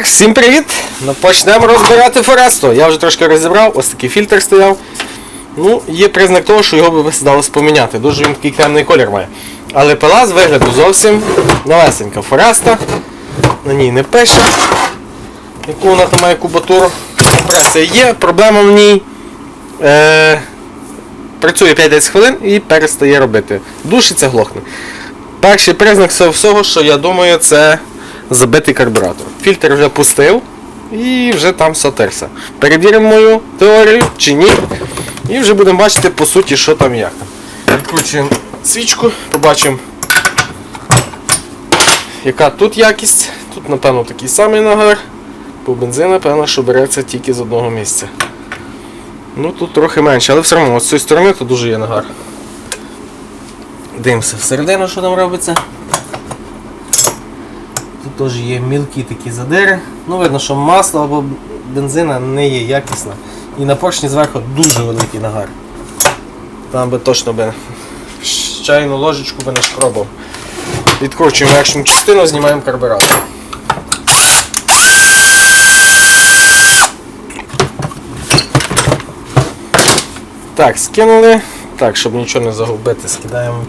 Так, всім привіт! Ну, почнемо розбирати Форесто. Я вже трошки розібрав, ось такий фільтр стояв. Ну, є признак того, що його би здалося поміняти. Дуже він такий темний колір має. Але пила з вигляду зовсім новесенька. Фореста. На ній не пише. Яку вона там має кубатуру. Компресія є, проблема в ній. Е, працює 5-10 хвилин і перестає робити. Душиться, глохне. Перший признак всього, що я думаю, це забитий карбюратор. Фільтр вже пустив і вже там все терся. Перевіримо мою теорію чи ні. І вже будемо бачити по суті, що там як. Відкручуємо свічку, побачимо, яка тут якість. Тут, напевно, такий самий нагар. Бо бензин, напевно, що береться тільки з одного місця. Ну тут трохи менше, але все одно з цієї сторони тут дуже є нагар. Дивимося всередину, що там робиться. Тут теж є мілкі такі задири. Ну, видно, що масло або бензина не є якісне. І на поршні зверху дуже великий нагар. Там би точно би чайну ложечку би не шкробав. Відкручуємо верхню частину, знімаємо карбюратор. Так, скинули. Так, щоб нічого не загубити, скидаємо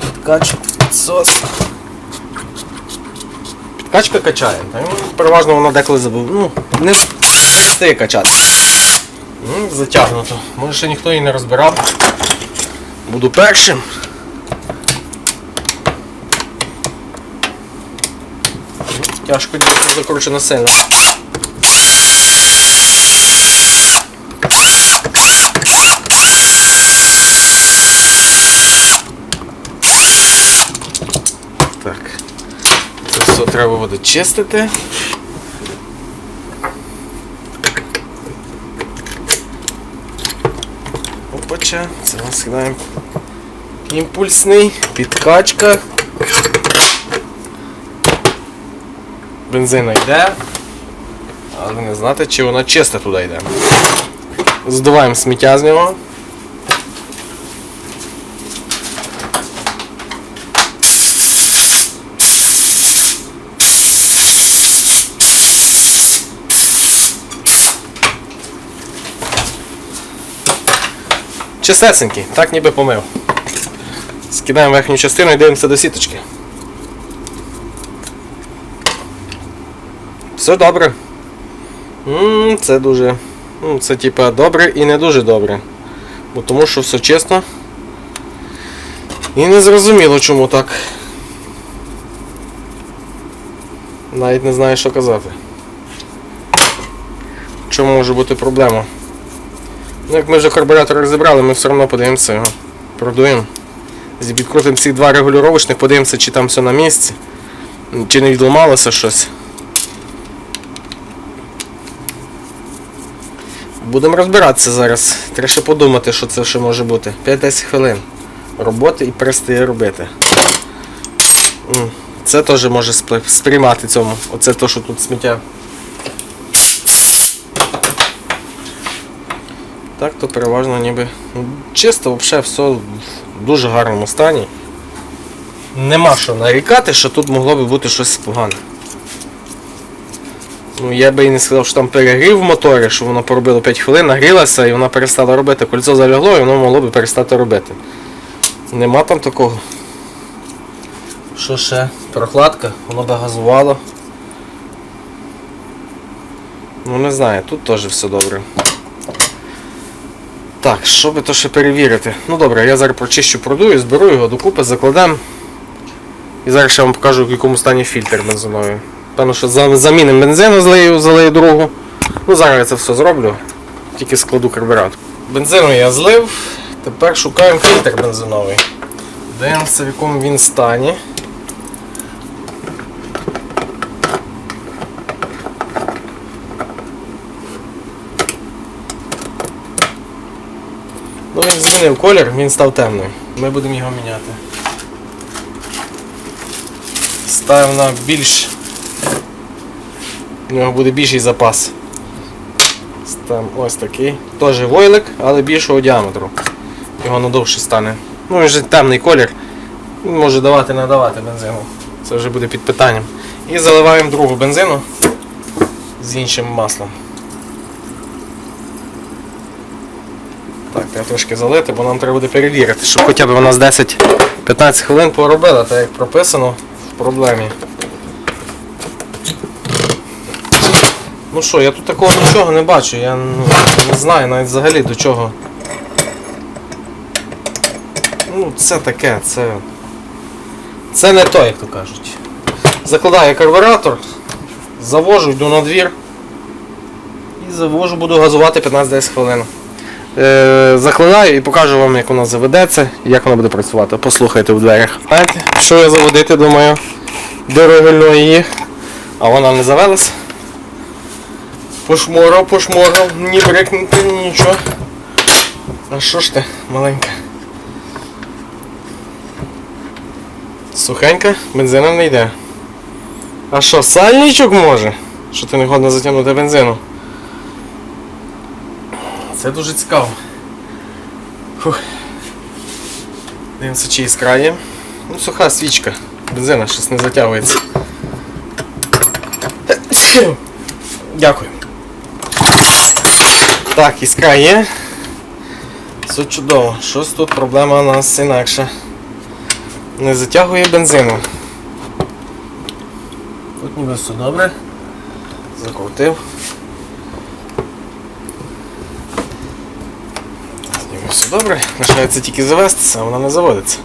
підкач, підсос. Підкачка качає. Переважно вона деколи забув. Ну, не встигає качати. Ну, затягнуто. Може ще ніхто її не розбирав. Буду першим. Ну, Тяжко дійсно закручено сильно. Так. Це все треба буде чистити. Опача, це ми скидаємо імпульсний, підкачка. Бензина йде. Але не знати, чи вона чиста туди йде. Здуваємо сміття з нього. Чистесенький, так ніби помив. Скидаємо верхню частину і дивимося до сіточки. Все добре. м це дуже. Це типа добре і не дуже добре. Бо тому що все чесно. І не зрозуміло чому так. Навіть не знаю, що казати. Чому може бути проблема? Ну, як ми вже карбюратор розібрали, ми все одно подивимося його. Продуємо. Відкрутимо ці два регулюровочних, подивимося, чи там все на місці, чи не відламалося щось. Будемо розбиратися зараз. Треба ще подумати, що це ще може бути. 5-10 хвилин роботи і перестає робити. Це теж може сприймати цьому. Оце то, що тут сміття. Так, то переважно ніби ну, чисто, взагалі все в дуже гарному стані. Нема що нарікати, що тут могло би бути щось погане. Ну, я би і не сказав, що там перегрів в моторі, що воно поробило 5 хвилин, нагрілося і вона перестала робити. Кольцо залягло і воно могло би перестати робити. Нема там такого. Що ще? Прохладка, воно би газувало. Ну не знаю, тут теж все добре. Так, що би то ще перевірити? Ну добре, я зараз прочищу продую, зберу його докупи, закладемо. І зараз ще вам покажу, в якому стані фільтр бензиновий. Певно, що замінимо бензину, злию, залию другу. Ну зараз я це все зроблю. Тільки складу карбюратор. Бензину я злив, тепер шукаємо фільтр бензиновий. Дивимося, в якому він стані. Ну він змінив колір, він став темний. Ми будемо його міняти. Ставимо на більш. У нього буде більший запас. Ставимо ось такий. Теж войлик, але більшого діаметру. Його надовше стане. Ну він же темний колір. Він може давати не давати бензину. Це вже буде під питанням. І заливаємо другу бензину. з іншим маслом. Так, треба трошки залити, бо нам треба буде перевірити, щоб хоча б у нас 10-15 хвилин поробила, так як прописано в проблемі. Ну що, я тут такого нічого не бачу, я ну, не знаю навіть взагалі до чого. Ну, це таке, це. Це не то, як то кажуть. Закладаю карбюратор, завожу, йду на двір і завожу, буду газувати 15-10 хвилин. Е, закладаю і покажу вам, як воно заведеться і як воно буде працювати. Послухайте в дверях. Знаєте, що я заводити, думаю, деревельно її, а вона не завелась. Пошморав, пошморав, ні брикнути, ні нічого. А що ж ти, маленька? Сухенька, бензина не йде. А що, сальничок може? Що ти не годна затягнути бензину? Це дуже цікаво. Фух. Дивимося, чи іскра є. Ну, суха свічка. Бензина щось не затягується. Дякую. Так, іскра є. Все чудово. Щось тут проблема у нас інакша. Не затягує бензину. Тут ніби все добре. Закрутив. Все добре. Лишається тільки завестися, а вона не заводиться.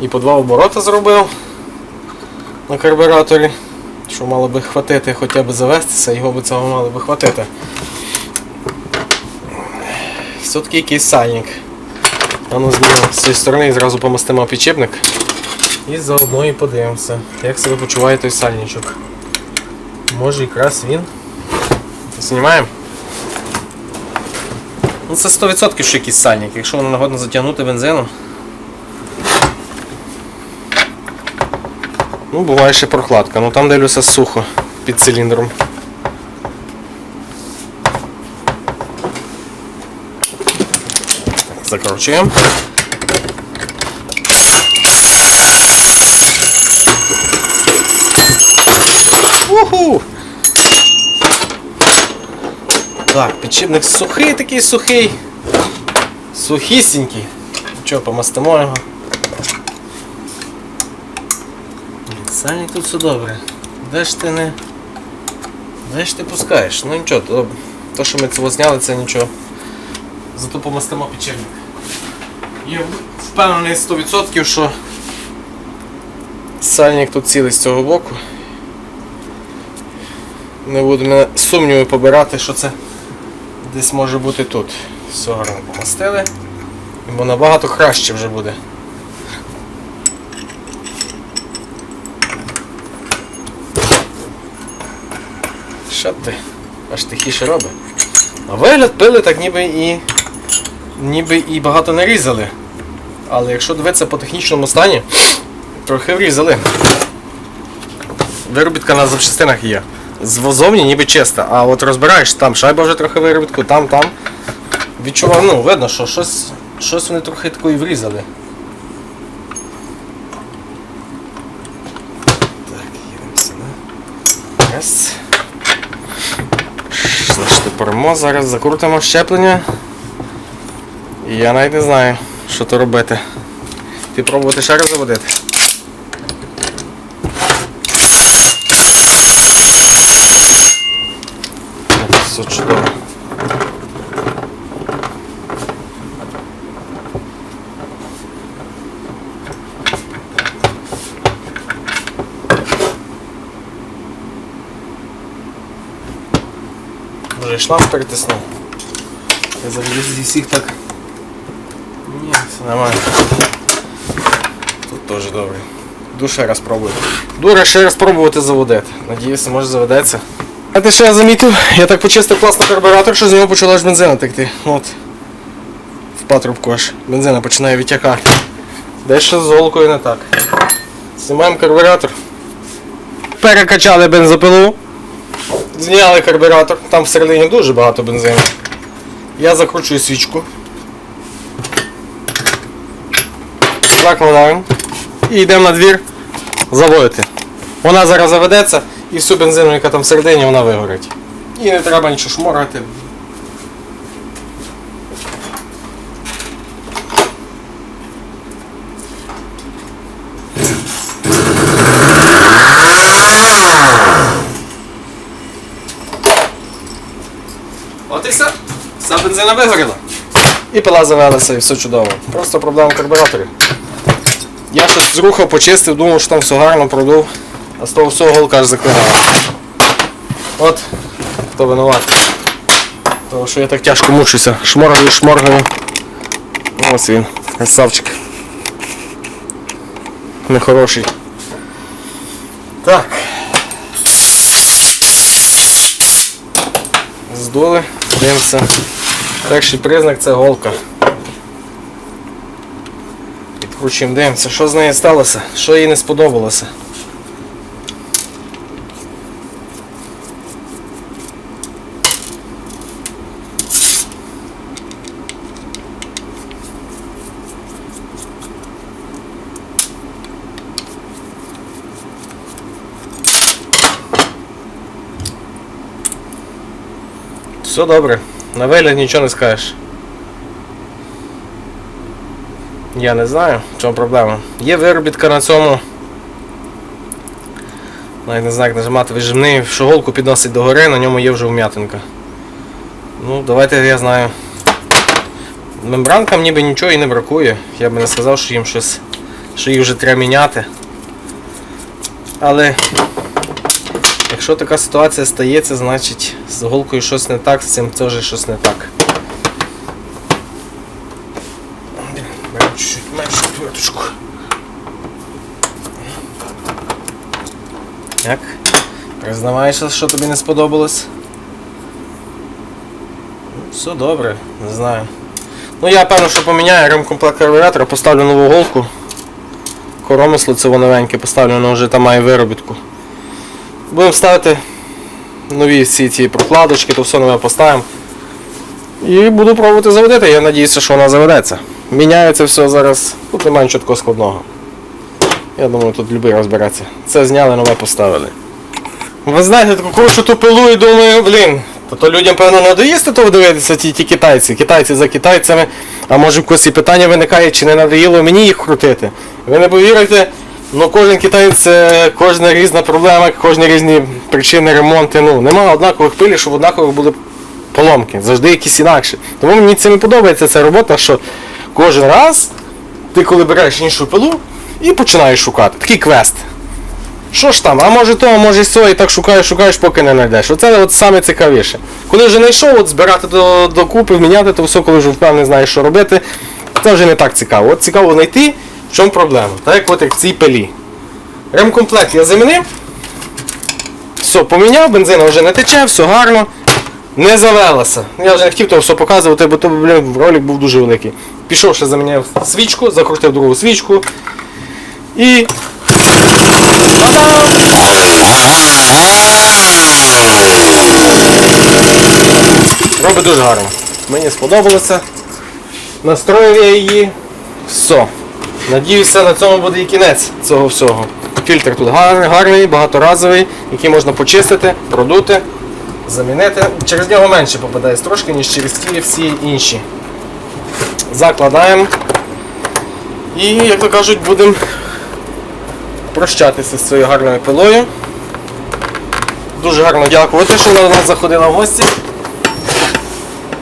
І по два оборота зробив на карбюраторі, що мало би хватити хоча б завестися, його би цього мало би хватити. Все-таки якийсь сальник. А ну знімемо з цієї сторони і зразу помастимо підчепник. І заодно і подивимося, як себе почуває той сальничок. Може якраз він. Знімаємо. Ну це 100% що якийсь сальник, якщо воно нагодно затягнути бензину. Ну, буває ще прокладка, ну там дивлюся сухо під циліндром. Закручуємо. Уху! Так, підшипник сухий такий сухий. Сухісінький. Що, помастимо його. Сальник тут все добре. Де ж ти не. Де ж ти пускаєш? Ну нічого, то, то що ми цього зняли, це нічого. Зато помастимо підшипник. Я впевнений 100%, що сальник тут цілий з цього боку. Не буду мене сумніви побирати, що це десь може бути тут. Все помастили. Бо набагато краще вже буде. Що ти? Аж тихіше робить. А вигляд пили так ніби і. ніби і багато не різали. Але якщо дивитися по технічному стані, трохи врізали. Виробітка на запчастинах є. Зовні ніби чиста, а от розбираєш, там шайба вже трохи виробітку, там, там. Відчував, ну, видно, що щось, щось вони трохи такої врізали. Так, їдемо сюди. Раз. Заштопоримо, зараз закрутимо щеплення. І я навіть не знаю, що то робити. Ти пробувати ще раз заводити? Все чудово. Вже шланг перетиснув. Я завжди зі всіх так. Ні, все нормально. Тут теж добре. Йду ще раз пробувати. Дура ще раз пробувати заводити. Надіюся, може заведеться. А ти що я замітив? Я так почистив класно карбюратор, що з нього почала аж бензина текти. От. В патрубку аж бензина починає відтякати. Дещо з голкою не так. Знімаємо карбюратор. Перекачали бензопилу. Зняли карбюратор, там всередині дуже багато бензину. Я закручую свічку. Закладаємо. І йдемо на двір заводити. Вона зараз заведеться і всю бензину, яка там всередині, вона вигорить. І не треба нічого шморгати. От і все. Вся бензина вигоріла. І пила завелася, і все чудово. Просто проблема в карбюраторі. Я щось зрухав, почистив, думав, що там все гарно продув, а з того всього голка аж заклинала. От, хто винуват. Тому що я так тяжко мучуся. Шморгаю, шморгаю. Ось він, красавчик. Нехороший. Так. Здули, дивимося. Перший признак це голка. Підкручуємо, дивимося, що з нею сталося, що їй не сподобалося. Все добре, на вигляд нічого не скажеш. Я не знаю, в чому проблема. Є виробітка на цьому. Навіть не знаю, як нажимати вижимний, що голку підносить до гори, на ньому є вже вм'ятинка. Ну, давайте я знаю. Мембранкам ніби нічого і не бракує. Я би не сказав, що їм щось, що їх вже треба міняти. Але якщо така ситуація стається, значить з голкою щось не так, з цим теж щось не так. Беремо чуть-чуть меншу отверточку. Як? Признаваєшся, що тобі не сподобалось? Ну, Все добре, не знаю. Ну я певно, що поміняю ремкомплект карбюратора, поставлю нову голку. Коромисло це новеньке, поставлю, воно вже там має виробітку. Будемо ставити нові всі ці прокладочки, то все нове поставимо. І буду пробувати заводити, я сподіваюся, що вона заведеться. Міняється все зараз, тут немає нічого такого складного. Я думаю, тут любий розбереться. Це зняли, нове поставили. Ви знаєте, таку коротшу ту пилу і думаю, блін, то, то людям, певно, надоїсти то дивитися ті, ті китайці. Китайці за китайцями. А може в когось і питання виникає, чи не надоїло мені їх крутити. Ви не повірите, ну кожен китаєць, е, кожна різна проблема, кожні різні причини ремонти. Ну, немає однакових пилі, щоб однакових були поломки. Завжди якісь інакші. Тому мені це не подобається ця робота, що кожен раз ти коли береш іншу пилу і починаєш шукати. Такий квест. Що ж там, а може то, а може сьо, і так шукаєш, шукаєш, поки не знайдеш. Оце от саме цікавіше. Коли вже знайшов, от збирати до, до купи, міняти, то все, коли вже впевнений знаєш, що робити, це вже не так цікаво. От цікаво знайти, в чому проблема. Так як от як в цій пилі. Ремкомплект я замінив. Все, поміняв, бензина вже не тече, все гарно. Не завелася. Я вже не хотів того все показувати, бо то блін, ролик був дуже великий. Пішов ще заміняв свічку, закрутив другу свічку. І. Та-дам! Робить дуже гарно. Мені сподобалося. Настроїв я її. Все. Надіюся, на цьому буде і кінець цього всього. Фільтр тут гарний, багаторазовий, який можна почистити, продути, замінити. Через нього менше попадає трошки, ніж через ті всі інші. Закладаємо. І, як то кажуть, будемо прощатися з цією гарною пилою. Дуже гарно дякувати, що вона до нас заходила в гості.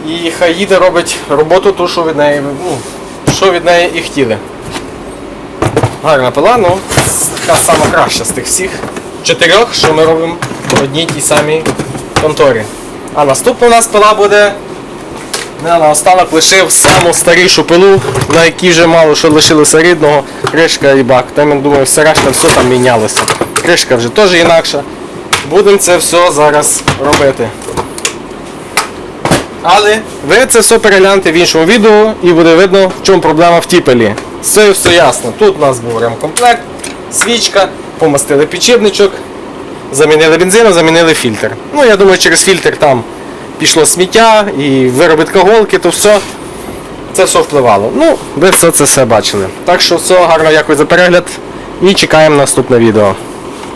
І хай їде робить роботу ту, що від неї, ну, що від неї і хотіли. Гарна пила, ну, така сама краща з тих всіх чотирьох, що ми робимо в одній тій самій конторі. А наступна у нас пила буде. Я наостанок лишив саму старішу пилу, на якій вже мало що лишилося рідного, кришка і бак. Там я думаю, все решта все там мінялося. Кришка вже теж інакша. Будемо це все зараз робити. Але ви це все перегляньте в іншому відео і буде видно, в чому проблема в тій пилі. Все все ясно. Тут у нас був ремкомплект, свічка, помастили підшипничок, замінили бензину, замінили фільтр. Ну, я думаю, через фільтр там пішло сміття і виробітка голки, то все. Це все впливало. Ну, ви все це все бачили. Так що все, гарно дякую за перегляд і чекаємо наступне відео.